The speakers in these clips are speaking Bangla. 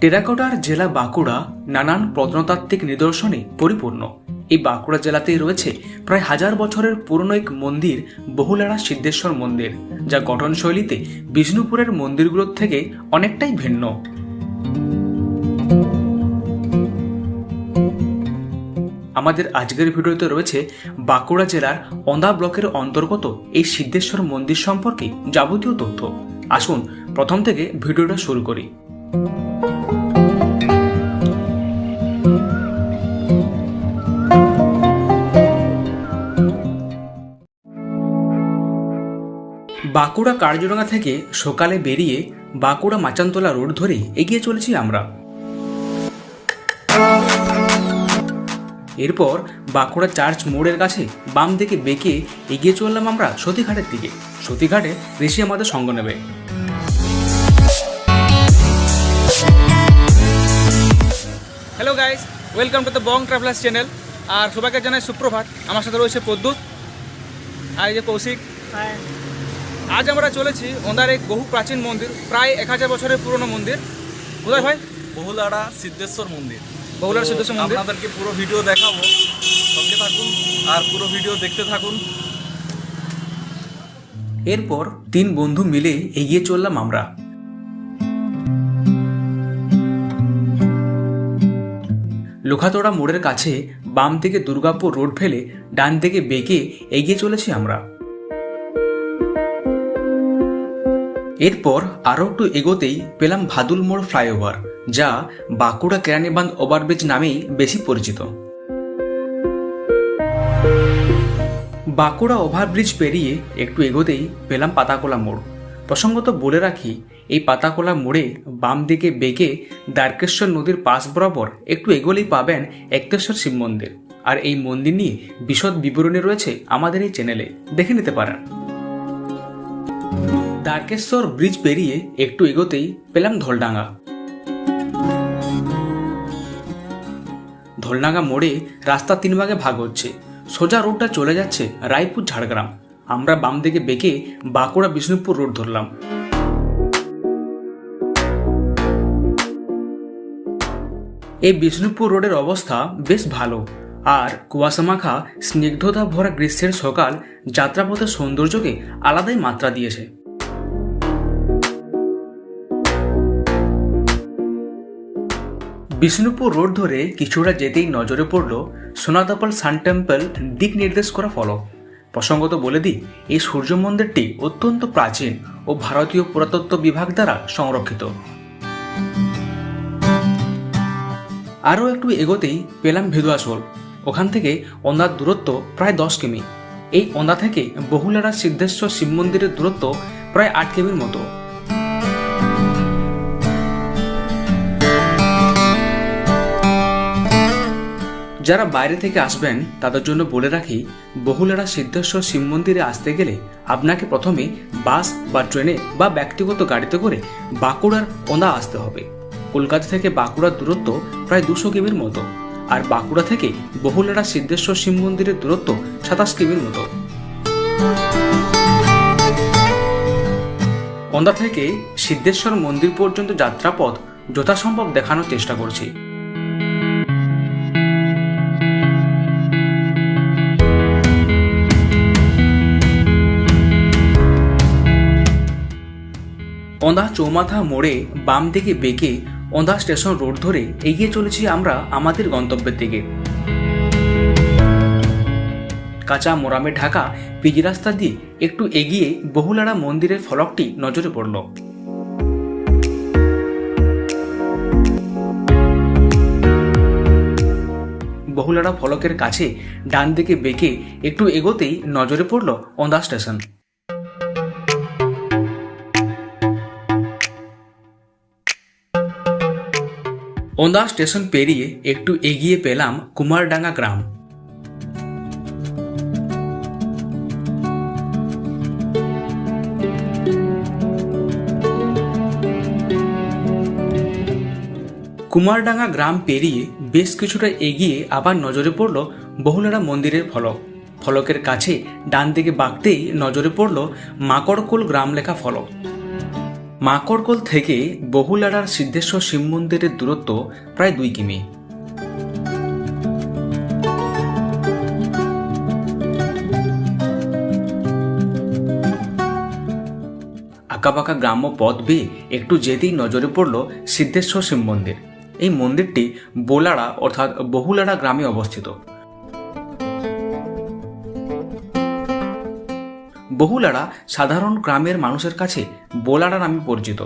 টেরাকোটার জেলা বাঁকুড়া নানান প্রত্নতাত্ত্বিক নিদর্শনে পরিপূর্ণ। এই বাঁকুড়া জেলাতেই রয়েছে প্রায় হাজার বছরের পুরনো এক মন্দির বহুলাড়া সিদ্ধেশ্বর মন্দির, যা গঠনশৈলীতে বিষ্ণুপুরের মন্দিরগুলোর থেকে অনেকটাই ভিন্ন। আমাদের আজকের ভিডিওতে রয়েছে বাঁকুড়া জেলার অন্দা ব্লকের অন্তর্গত এই সিদ্ধেশ্বর মন্দির সম্পর্কে যাবতীয় তথ্য। আসুন, প্রথম থেকে ভিডিওটা শুরু করি। বাঁকুড়া কার্যডাঙ্গা থেকে সকালে বেরিয়ে বাঁকুড়া মাচানতলা রোড ধরে এগিয়ে চলেছি আমরা। এরপর বাঁকুড়া চার্চ মোড়ের কাছে বাম দিকে বেঁকে এগিয়ে চললাম আমরা সতীঘাটের দিকে। সতীঘাটে ঋষি আমাদের সঙ্গ নেবে। Hello guys welcome to the Bong travellers channel আর সবাইকে জানাই সুপ্রভাত। আমার সাথে রয়েছে পদ্মু আর এই যে কৌশিক। আজ আমরা চলেছি ওনার এক বহু প্রাচীন মন্দির প্রায় এক হাজার বছরের পুরনো মন্দির। কোথায় ভাই? বহুলাড়া সিদ্ধেশ্বর মন্দির। তো সিদ্ধেশ্বর মন্দির। আপনাদেরকে পুরো ভিডিও দেখাবো। সঙ্গে থাকুন আর পুরো ভিডিও দেখতে থাকুন। এরপর তিন বন্ধু মিলে এগিয়ে চললাম আমরা। লোখাতোড়া মোড়ের কাছে বাম থেকে দুর্গাপুর রোড ফেলে ডান দিকে বেঁকে এগিয়ে চলেছি আমরা। এরপর আরও একটু এগোতেই পেলাম ভাদুল মোড় ফ্লাইওভার। যা বাঁকুড়া কেরানীবান্ধ ওভারব্রিজ নামেই বেশি পরিচিত। বাঁকুড়া ওভারব্রিজ পেরিয়ে একটু এগোতেই পেলাম পাতাকোলা মোড়। প্রসঙ্গত বলে রাখি, এই পাতাকোলা মোড়ে বাম দিকে বেঁকে দ্বারকেশ্বর নদীর পাশ বরাবর একটু এগোলেই পাবেন একতেশ্বর শিব মন্দির। আর এই মন্দির নিয়ে বিশদ বিবরণী রয়েছে আমাদের এই চ্যানেলে। দেখে নিতে পারেন। দ্বারকেশ্বর ব্রিজ পেরিয়ে একটু এগোতেই পেলাম ধলডাঙ্গা। ধলডাঙ্গা মোড়ে রাস্তা তিন ভাগে ভাগ হচ্ছে। সোজা রোডটা চলে যাচ্ছে রায়পুর ঝাড়গ্রাম। আমরা বাম দিকে বেঁকে বাঁকুড়া বিষ্ণুপুর রোড ধরলাম। এই বিষ্ণুপুর রোডের অবস্থা বেশ ভালো। আর কুয়াশামাখা স্নিগ্ধতা ভরা গ্রীষ্মের সকাল যাত্রাপথের সৌন্দর্যকে আলাদাই মাত্রা দিয়েছে। বিষ্ণুপুর রোড ধরে কিছুটা যেতেই নজরে পড়ল সোনাদাপাল সান টেম্পল দিক নির্দেশ করা ফলক। প্রসঙ্গত বলে দিই, এই সূর্য মন্দিরটি অত্যন্ত প্রাচীন ও ভারতীয় পুরাতত্ত্ব বিভাগ দ্বারা সংরক্ষিত। আরও একটু এগোতেই পেলাম ভেদুয়াশোল ওখান থেকে অন্ধার দূরত্ব প্রায় দশ কিমি। এই অন্ধা থেকে বহুলারা সিদ্ধেশ্বর শিব মন্দিরের দূরত্ব প্রায় আট কিমির মতো। যারা বাইরে থেকে আসবেন, তাদের জন্য বলে রাখি, বহুলারা সিদ্ধেশ্বর শিব মন্দিরে আসতে গেলে আপনাকে প্রথমে বাস বা ট্রেনে বা ব্যক্তিগত গাড়িতে করে বাঁকুড়ার ওন্দা আসতে হবে। কলকাতা থেকে বাঁকুড়ার দূরত্ব প্রায় দুশো কিমির মতো। আর বাঁকুড়া থেকে বহুলারা সিদ্ধেশ্বর শিব মন্দিরের দূরত্ব সাতাশ কিমির মতো। ওন্দা থেকে সিদ্ধেশ্বর মন্দির পর্যন্ত যাত্রাপথ যথাসম্ভব দেখানোর চেষ্টা করছি। ওন্দা চৌমাথা মোড়ে বাম দিকে বেঁকে ওন্দা স্টেশন রোড ধরে এগিয়ে চলেছি আমরা আমাদের গন্তব্যের দিকে। কাঁচা মোরামে ঢাকা পিজি রাস্তা দিয়ে একটু এগিয়ে বহুলাড়া মন্দিরের ফলকটি নজরে পড়ল। বহুলাড়া ফলকের কাছে ডান দিকে বেঁকে একটু এগোতেই নজরে পড়ল ওন্দা স্টেশন। ওন্দা স্টেশন পেরিয়ে একটু এগিয়ে পেলাম কুমারডাঙ্গা গ্রাম। কুমারডাঙ্গা গ্রাম পেরিয়ে বেশ কিছুটা এগিয়ে আবার নজরে পড়ল বহুলারা মন্দিরের ফলক। ফলকের কাছে ডান দিকে বাঁকতেই নজরে পড়ল মাকড়কোল গ্রাম লেখা ফলক। মাকড়কোল থেকে বহুলাড়ার সিদ্ধেশ্বর শিব মন্দিরের দূরত্ব প্রায় দুই কিমি। আঁকাবাঁকা গ্রাম্য পথ বেয়ে একটু যেতেই নজরে পড়ল সিদ্ধেশ্বর শিব মন্দির। এই মন্দিরটি বোলাড়া অর্থাৎ বহুলাড়া গ্রামে অবস্থিত। বহুলাড়া সাধারণ গ্রামের মানুষের কাছে বোলাড়া নামে পরিচিত।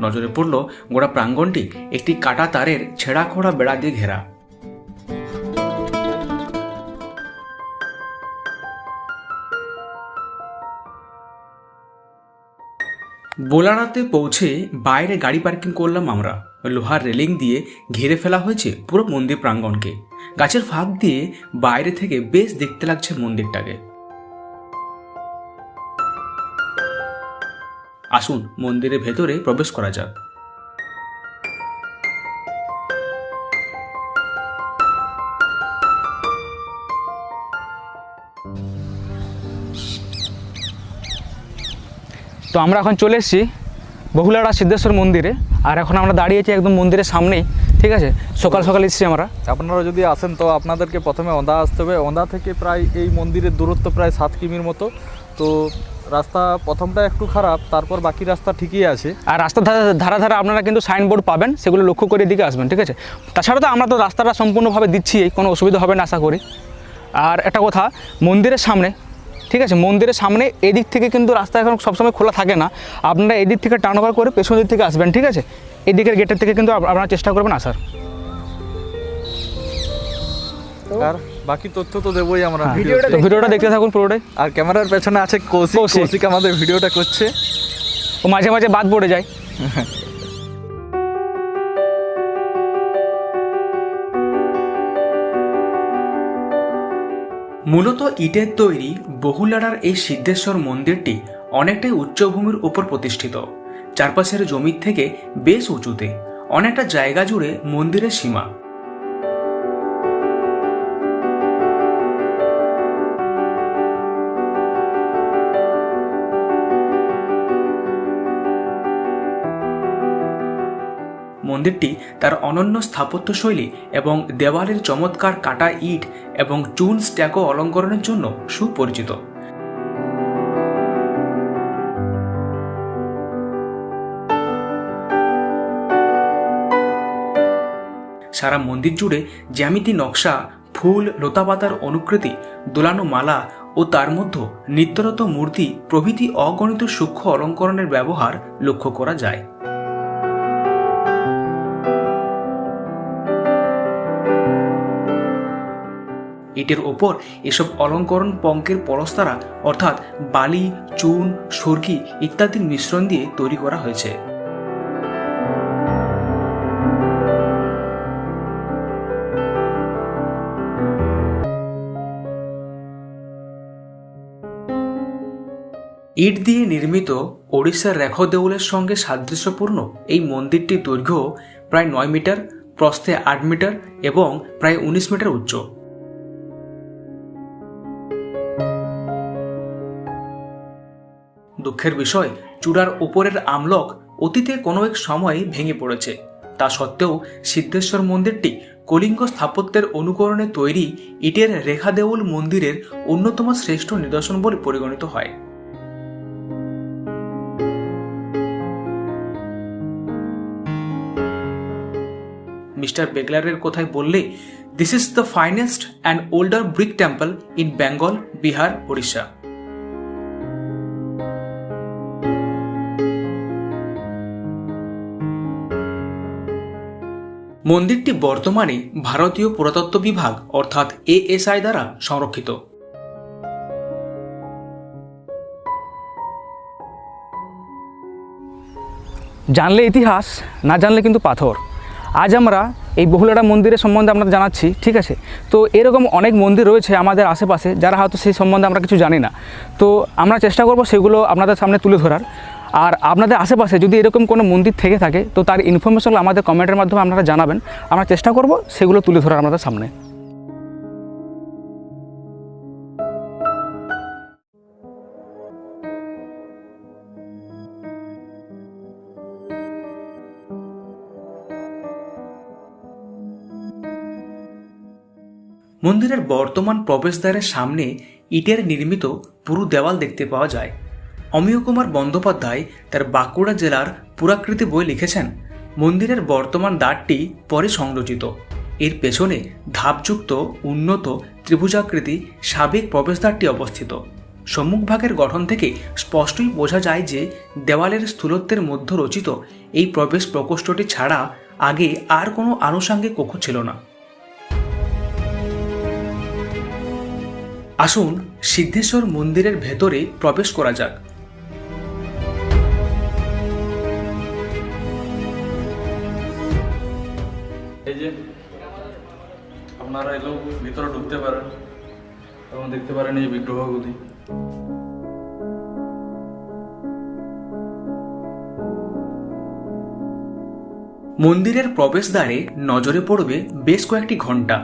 নজরে পড়ল গোড়া প্রাঙ্গণটি একটি কাটা তারের ছেঁড়া খোড়া বেড়া দিয়ে ঘেরা। বোলারাতে পৌঁছে বাইরে গাড়ি পার্কিং করলাম আমরা। লোহার রেলিং দিয়ে ঘিরে ফেলা হয়েছে পুরো মন্দির প্রাঙ্গণকে গাছের ফাঁক দিয়ে বাইরে থেকে বেশ দেখতে লাগছে মন্দিরটাকে। আসুন মন্দিরের ভেতরে প্রবেশ করা যাক। তো আমরা এখন চলে এসেছি বহুলাড়া সিদ্ধেশ্বর মন্দিরে। আর এখন আমরা দাঁড়িয়েছি একদম মন্দিরের সামনেই ঠিক আছে? সকাল সকাল এসেছি আমরা। আপনারা যদি আসেন তো আপনাদেরকে প্রথমে ওঁদা আসতে হবে। ওঁদা থেকে প্রায় এই মন্দিরের দূরত্ব প্রায় সাত কিমির মতো। তো রাস্তা প্রথমটা একটু খারাপ তারপর বাকি রাস্তা ঠিকই আছে। আর রাস্তার ধারা ধারা আপনারা কিন্তু সাইনবোর্ড পাবেন সেগুলো লক্ষ্য করে দিকে আসবেন ঠিক আছে? তাছাড়া তো আমরা তো রাস্তাটা সম্পূর্ণভাবে দিচ্ছি কোনো অসুবিধা হবে না আশা করি। আর একটা কথা মন্দিরের সামনে ঠিক আছে? মন্দিরের সামনে এদিক থেকে কিন্তু রাস্তা এখন সবসময় খোলা থাকে না। আপনারা এদিক থেকে টার্ন ওভার করে পেছন দিক থেকে আসবেন ঠিক আছে? এদিকের গেটের থেকে কিন্তু আপনারা চেষ্টা করবেন আসার। বাকি তথ্য তো দেবই আমরা। হ্যাঁ। তো ভিডিওটা দেখতে থাকুন পুরোটাই। আর ক্যামেরার পেছনে আছে কৌশিক। কৌশিক। কৌশিক আমাদের ভিডিওটা করছে। ও মাঝে মাঝে বাদ পড়ে যায়। মূলত ইটের তৈরি বহুলাড়ার এই সিদ্ধেশ্বর মন্দিরটি অনেকটাই উচ্চভূমির উপর প্রতিষ্ঠিত। চারপাশের জমির থেকে বেশ উঁচুতে অনেকটা জায়গা জুড়ে মন্দিরের সীমা। মন্দিরটি তার অনন্য স্থাপত্যশৈলী এবং দেওয়ালের চমৎকার কাটা ইট এবং চুন স্ট্যাকো অলঙ্করণের জন্য সুপরিচিত। সারা মন্দির জুড়ে জ্যামিতি নকশা, ফুল, লতাপাতার অনুকৃতি, দোলানো মালা ও তার মধ্যে নিত্যরত মূর্তি প্রভৃতি অগণিত সূক্ষ্ম অলঙ্করণের ব্যবহার লক্ষ্য করা যায়। ইটের ওপর এসব অলঙ্করণ পঙ্কের পরস্তারা, অর্থাৎ বালি, চুন, সরকি ইত্যাদির মিশ্রণ দিয়ে তৈরি করা হয়েছে। ইট দিয়ে নির্মিত ওড়িশার রেখ দেউলের সঙ্গে সাদৃশ্যপূর্ণ এই মন্দিরটির দৈর্ঘ্য প্রায় নয় মিটার, প্রস্থে আট মিটার এবং প্রায় উনিশ মিটার উচ্চ। দুঃখের বিষয়, চূড়ার ওপরের আমলক অতীতে কোনো এক সময়ে ভেঙে পড়েছে। তা সত্ত্বেও সিদ্ধেশ্বর মন্দিরটি কলিঙ্গ স্থাপত্যের অনুকরণে তৈরি ইটের রেখা দেউল মন্দিরের অন্যতম শ্রেষ্ঠ নিদর্শন বলে পরিগণিত হয়। মিস্টার বেগলারের কথায় বললে this is the finest and older brick temple in Bengal Bihar Odisha মন্দিরটি বর্তমানে ভারতীয় পুরাতত্ত্ব বিভাগ, অর্থাৎ এএসআই দ্বারা সংরক্ষিত। জানলে ইতিহাস, না জানলে কিন্তু পাথর। আজ আমরা এই বহুলাটা মন্দিরের সম্বন্ধে আপনাদের জানাচ্ছি, ঠিক আছে? তো এরকম অনেক মন্দির রয়েছে আমাদের আশেপাশে, যারা হয়তো সেই সম্বন্ধে আমরা কিছু জানি না। তো আমরা চেষ্টা করব সেগুলো আপনাদের সামনে তুলে ধরার। আর আপনাদের আশেপাশে যদি এরকম কোনো মন্দির থেকে থাকে, তো তার ইনফরমেশনগুলো আমাদের কমেন্টের মাধ্যমে আপনারা জানাবেন। আমরা চেষ্টা করব সেগুলো তুলে ধরার আমাদের সামনে। মন্দিরের বর্তমান প্রবেশদ্বারের সামনে ইটের নির্মিত পুরু দেওয়াল দেখতে পাওয়া যায়। অমিয় কুমার বন্দ্যোপাধ্যায় তার বাঁকুড়া জেলার পুরাকৃতি বই লিখেছেন। মন্দিরের বর্তমান দ্বারটি পরে সংরচিত। এর পেছনে ধাপযুক্ত, উন্নত ত্রিভুজাকৃতি সাবেক প্রবেশদ্বারটি অবস্থিত। সম্মুখভাগের গঠন থেকে স্পষ্টই বোঝা যায় যে দেওয়ালের স্থূলত্বের মধ্যে রচিত এই প্রবেশ প্রকোষ্ঠটি ছাড়া আগে আর কোনো আনুষাঙ্গিক কক্ষ ছিল না। আসুন সিদ্ধেশ্বর মন্দিরের ভেতরে প্রবেশ করা যাক। আপনারা এলেও ভিতরে ঢুকতে পারেন। এবং দেখতে পারেন এই বিগ্রহগুলি। মন্দিরের প্রবেশদ্বারে নজরে পড়বে বেশ কয়েকটি ঘণ্টা।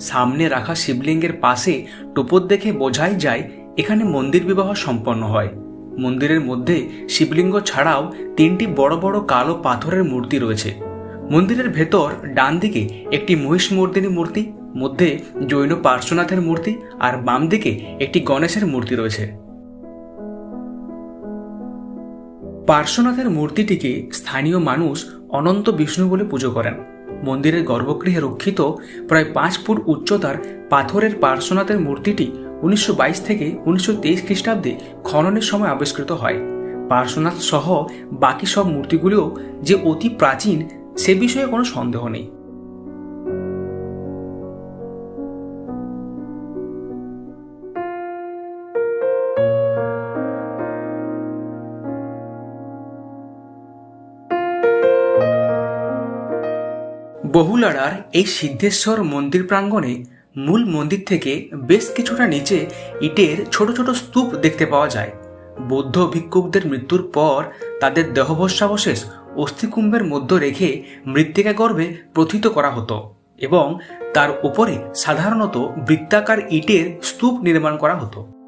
সামনে রাখা শিবলিঙ্গের পাশে টোপর দেখে বোঝাই যায়, এখানে মন্দির বিবাহ সম্পন্ন হয়। মন্দিরের মধ্যে শিবলিঙ্গ ছাড়াও তিনটি বড় বড় কালো পাথরের মূর্তি রয়েছে। মন্দিরের ভেতর ডান দিকে একটি মহিষ মহিষমর্দিনী মূর্তি, মধ্যে জৈন পার্শ্বনাথের মূর্তি আর বাম দিকে একটি গণেশের মূর্তি রয়েছে। পার্শ্বনাথের মূর্তিটিকে স্থানীয় মানুষ অনন্ত বিষ্ণু বলে পুজো করেন। মন্দিরের গর্ভগৃহে রক্ষিত প্রায় পাঁচ ফুট উচ্চতার পাথরের পার্শ্বনাথের মূর্তিটি উনিশশো বাইশ থেকে উনিশশো তেইশ খ্রিস্টাব্দে খননের সময় আবিষ্কৃত হয়। পার্শ্বনাথ সহ বাকি সব মূর্তিগুলিও যে অতি প্রাচীন, সে বিষয়ে কোনো সন্দেহ নেই। বহুলাড়ার এই সিদ্ধেশ্বর মন্দির প্রাঙ্গণে মূল মন্দির থেকে বেশ কিছুটা নিচে ইটের ছোট ছোট স্তূপ দেখতে পাওয়া যায়। বৌদ্ধ ভিক্ষুকদের মৃত্যুর পর তাদের দেহভস্যাবশেষ অস্থিকুম্ভের মধ্যে রেখে মৃত্তিকা গর্ভে প্রথিত করা হতো এবং তার উপরে সাধারণত বৃত্তাকার ইটের স্তূপ নির্মাণ করা হতো।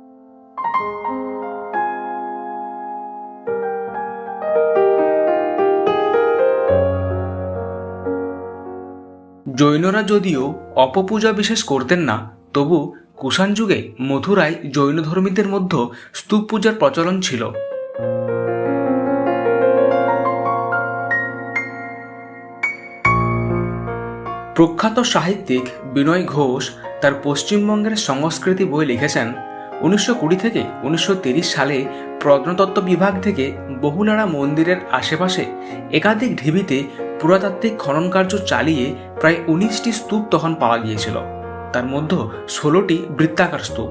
জৈনরা যদিও অপপূজা বিশেষ করতেন না, তবু কুষাণ যুগে মথুরায় জৈন ধর্মীদের মধ্যে স্তূপ পূজার প্রচলন ছিল। প্রখ্যাত সাহিত্যিক বিনয় ঘোষ তার পশ্চিমবঙ্গের সংস্কৃতি বই লিখেছেন। উনিশশো কুড়ি থেকে উনিশশো সালে প্রত্নতত্ত্ব বিভাগ থেকে বহুলাড়া মন্দিরের আশেপাশে একাধিক ঢিবিতে পুরাতাত্ত্বিক খনন কার্য চালিয়ে প্রায় উনিশটি স্তূপ তখন পাওয়া গিয়েছিল। তার মধ্যে ষোলোটি বৃত্তাকার স্তূপ।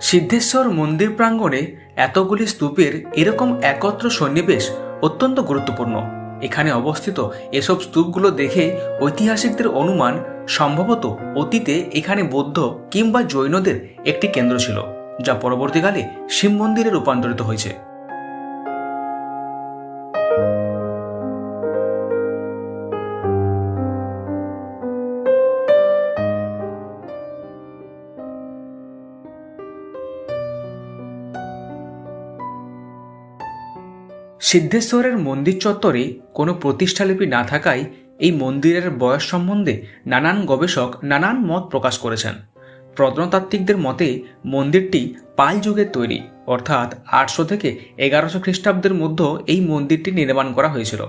সিদ্ধেশ্বর মন্দির প্রাঙ্গণে এতগুলি স্তূপের এরকম একত্র সন্নিবেশ অত্যন্ত গুরুত্বপূর্ণ। এখানে অবস্থিত এসব স্তূপগুলো দেখে ঐতিহাসিকদের অনুমান সম্ভবত অতীতে এখানে বৌদ্ধ কিংবা জৈনদের একটি কেন্দ্র ছিল। যা পরবর্তীকালে শিব মন্দিরে রূপান্তরিত হয়েছে। সিদ্ধেশ্বরের মন্দির চত্বরে কোনো প্রতিষ্ঠালিপি না থাকায় এই মন্দিরের বয়স সম্বন্ধে নানান গবেষক নানান মত প্রকাশ করেছেন। প্রত্নতাত্ত্বিকদের মতে, মন্দিরটি পাল যুগের তৈরি, অর্থাৎ আটশো থেকে এগারোশো খ্রিস্টাব্দের মধ্যে এই মন্দিরটি নির্মাণ করা হয়েছিল।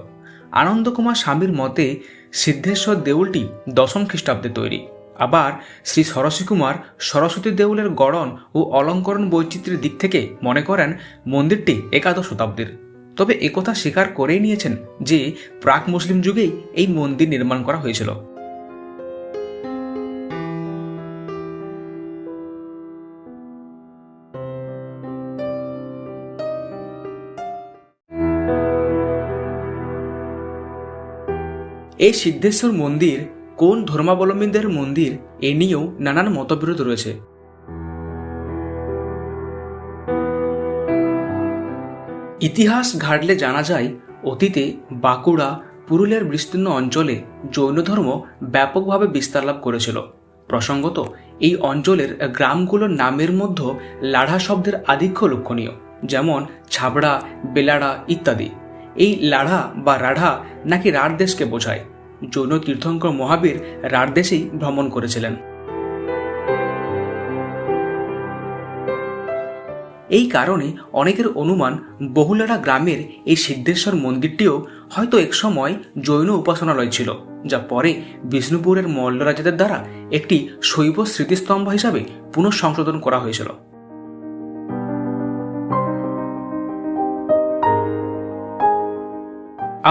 আনন্দকুমার স্বামীর মতে, সিদ্ধেশ্বর দেউলটি দশম খ্রিস্টাব্দে তৈরি। আবার শ্রী সরস্বতী কুমার সরস্বতী দেউলের গড়ন ও অলঙ্করণ বৈচিত্র্যের দিক থেকে মনে করেন, মন্দিরটি একাদশ শতাব্দীর। তবে একথা স্বীকার করেই নিয়েছেন যে, প্রাক মুসলিম যুগেই এই মন্দির নির্মাণ করা হয়েছিল। এই সিদ্ধেশ্বর মন্দির কোন ধর্মাবলম্বীদের মন্দির এ নিয়েও নানান মতবিরোধ রয়েছে। ইতিহাস ঘাটলে জানা যায়, অতীতে বাঁকুড়া, পুরুলিয়ার বিস্তীর্ণ অঞ্চলে জৈন ধর্ম ব্যাপকভাবে বিস্তার লাভ করেছিল। প্রসঙ্গত, এই অঞ্চলের গ্রামগুলোর নামের মধ্যে লাড়া শব্দের আধিক্য লক্ষণীয়, যেমন ছাবড়া, বেলাড়া ইত্যাদি। এই লাড়া বা রাঢ়া নাকি রাঢ় দেশকে বোঝায়। জৈন তীর্থঙ্কর মহাবীর রাঢ় দেশেই ভ্রমণ করেছিলেন। এই কারণে অনেকের অনুমান বহুলারা গ্রামের এই সিদ্ধেশ্বর মন্দিরটিও হয়তো একসময় জৈন উপাসনালয় ছিল, যা পরে বিষ্ণুপুরের মল্ল রাজাদের দ্বারা একটি শৈব স্মৃতিস্তম্ভ হিসাবে পুনঃসংশোধন করা হয়েছিল।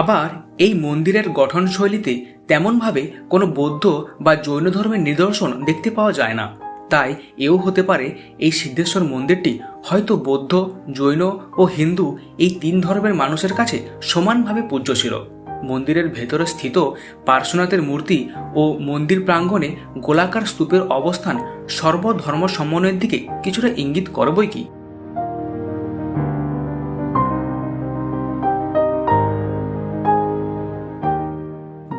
আবার এই মন্দিরের গঠনশৈলীতে তেমনভাবে কোনো বৌদ্ধ বা জৈন ধর্মের নিদর্শন দেখতে পাওয়া যায় না। তাই এও হতে পারে এই সিদ্ধেশ্বর মন্দিরটি হয়তো বৌদ্ধ, জৈন ও হিন্দু এই তিন ধর্মের মানুষের কাছে সমানভাবে পূজ্য ছিল। মন্দিরের ভেতরে স্থিত পার্শ্বনাথের মূর্তি ও মন্দির প্রাঙ্গণে গোলাকার স্তূপের অবস্থান সর্বধর্ম সমন্বয়ের দিকে কিছুটা ইঙ্গিত করবই কি?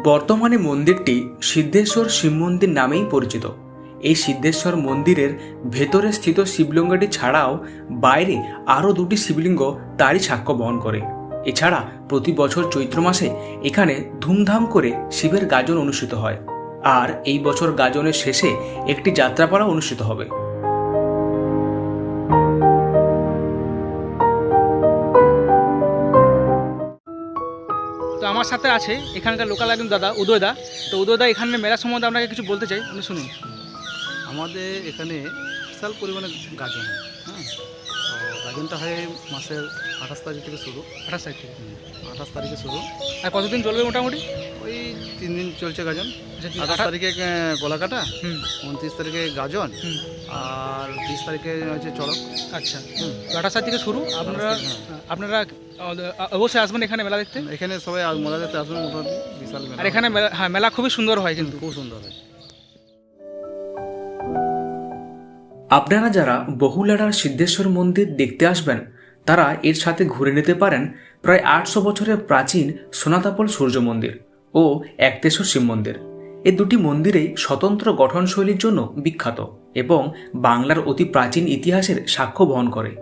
বর্তমানে মন্দিরটি সিদ্ধেশ্বর শিব মন্দির নামেই পরিচিত। এই সিদ্ধেশ্বর মন্দিরের ভেতরে স্থিত শিবলিঙ্গটি ছাড়াও বাইরে আরও দুটি শিবলিঙ্গ তারই সাক্ষ্য বহন করে। এছাড়া প্রতি বছর চৈত্র মাসে এখানে ধুমধাম করে শিবের গাজন অনুষ্ঠিত হয়। আর এই বছর গাজনের শেষে একটি যাত্রাপালা অনুষ্ঠিত হবে। আমার সাথে আছে এখানকার লোকাল একজন দাদা, উদয়দা। তো উদয়দা, এখানে মেলা সম্বন্ধে আপনাকে কিছু বলতে চাই, আপনি শুনুন। আমাদের এখানে বিশাল পরিমাণে গাজন হয় গাজনটা হয় মাসের আঠাশ তারিখ থেকে শুরু। আঠাশ সাইড থেকে? আঠাশ তারিখে শুরু। আর কতদিন চলবে মোটামুটি? ওই তিন দিন চলছে গাজন। আচ্ছা, আঠাশ তারিখে আহ, গলাকাটা হুম। উনত্রিশ তারিখে গাজন আর তিরিশ তারিখে হচ্ছে চড়ক। আচ্ছা। আঠাশ সাইড থেকে শুরু? আপনারা হ্যাঁ। আপনারা অবশ্যই আসবেন এখানে মেলা দেখতে? এখানে সবাই মজা দেখতে আসবেন মোটামুটি বিশাল মেলা। আর এখানে মেলা- হ্যাঁ মেলা খুবই সুন্দর হয় কিন্তু। খুব সুন্দর হয়। আপনারা যারা বহুলাড়ার সিদ্ধেশ্বর মন্দির দেখতে আসবেন, তারা এর সাথে ঘুরে নিতে পারেন প্রায় আটশো বছরের প্রাচীন সোনাতাপল সূর্য মন্দির ও একতেশ্বর শিব মন্দির। এ দুটি মন্দিরেই স্বতন্ত্র গঠনশৈলীর জন্য বিখ্যাত এবং বাংলার অতি প্রাচীন ইতিহাসের সাক্ষ্য বহন করে।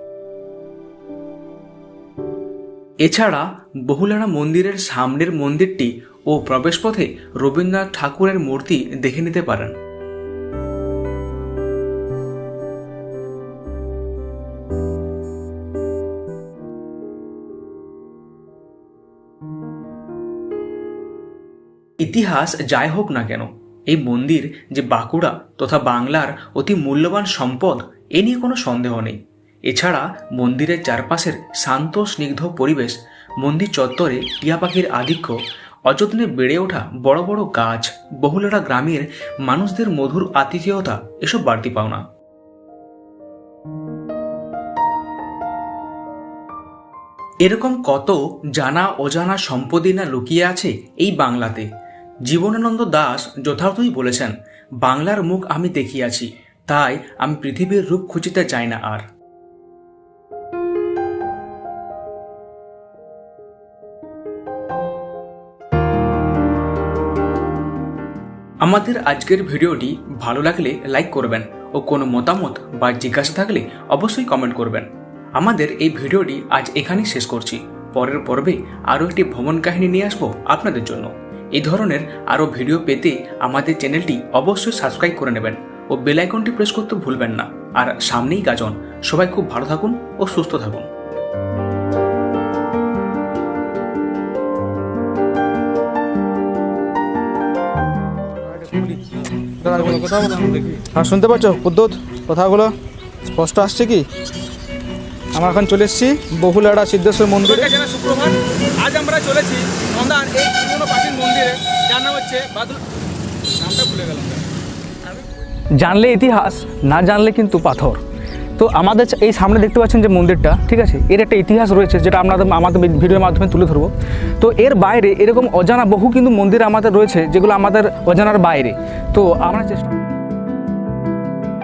এছাড়া বহুলাড়া মন্দিরের সামনের মন্দিরটি ও প্রবেশপথে রবীন্দ্রনাথ ঠাকুরের মূর্তি দেখে নিতে পারেন। ইতিহাস যাই হোক না কেন, এই মন্দির যে বাঁকুড়া তথা বাংলার অতি মূল্যবান সম্পদ, এ নিয়ে কোনো সন্দেহ নেই। এছাড়া মন্দিরের চারপাশের শান্ত, স্নিগ্ধ পরিবেশ, মন্দির চত্বরে টিয়া পাখির আধিক্য, অযত্নে বেড়ে ওঠা বড় বড় গাছ, বহুলরা গ্রামের মানুষদের মধুর আতিথেয়তা, এসব বাড়তি পাওনা এরকম কত জানা অজানা সম্পদই না লুকিয়ে আছে এই বাংলাতে? জীবনানন্দ দাস যথার্থই বলেছেন, বাংলার মুখ আমি দেখিয়াছি, তাই আমি পৃথিবীর রূপ খুঁজিতে চাই না আর। আমাদের আজকের ভিডিওটি ভালো লাগলে লাইক করবেন ও কোনো মতামত বা জিজ্ঞাসা থাকলে অবশ্যই কমেন্ট করবেন। আমাদের এই ভিডিওটি আজ এখানেই শেষ করছি। পরের পর্বে আরও একটি ভ্রমণ কাহিনী নিয়ে আসব আপনাদের জন্য। এই ধরনের আরও ভিডিও পেতে আমাদের চ্যানেলটি অবশ্যই সাবস্ক্রাইব করে নেবেন ও বেল আইকনটি প্রেস করতে ভুলবেন না। আর সামনেই গাজন। সবাই খুব ভালো থাকুন ও সুস্থ থাকুন। হ্যাঁ শুনতে পাচ্ছ? উদ্যুৎ কথাগুলো স্পষ্ট আসছে কি? আমরা এখন চলে এসেছি বহুলাড়া সিদ্ধেশ্বর মন্দিরে। সুপ্রভাত আজ আমরা চলেছি মন্দার এই জানলে ইতিহাস, না জানলে কিন্তু পাথর। তো আমাদের এই সামনে দেখতে পাচ্ছেন যে মন্দিরটা, ঠিক আছে? এর একটা ইতিহাস রয়েছে যেটা আপনাদের আমাদের ভিডিওর মাধ্যমে তুলে ধরবো। তো এর বাইরে এরকম অজানা বহু কিন্তু মন্দির আমাদের রয়েছে যেগুলো আমাদের অজানার বাইরে। তো আমরা চেষ্টা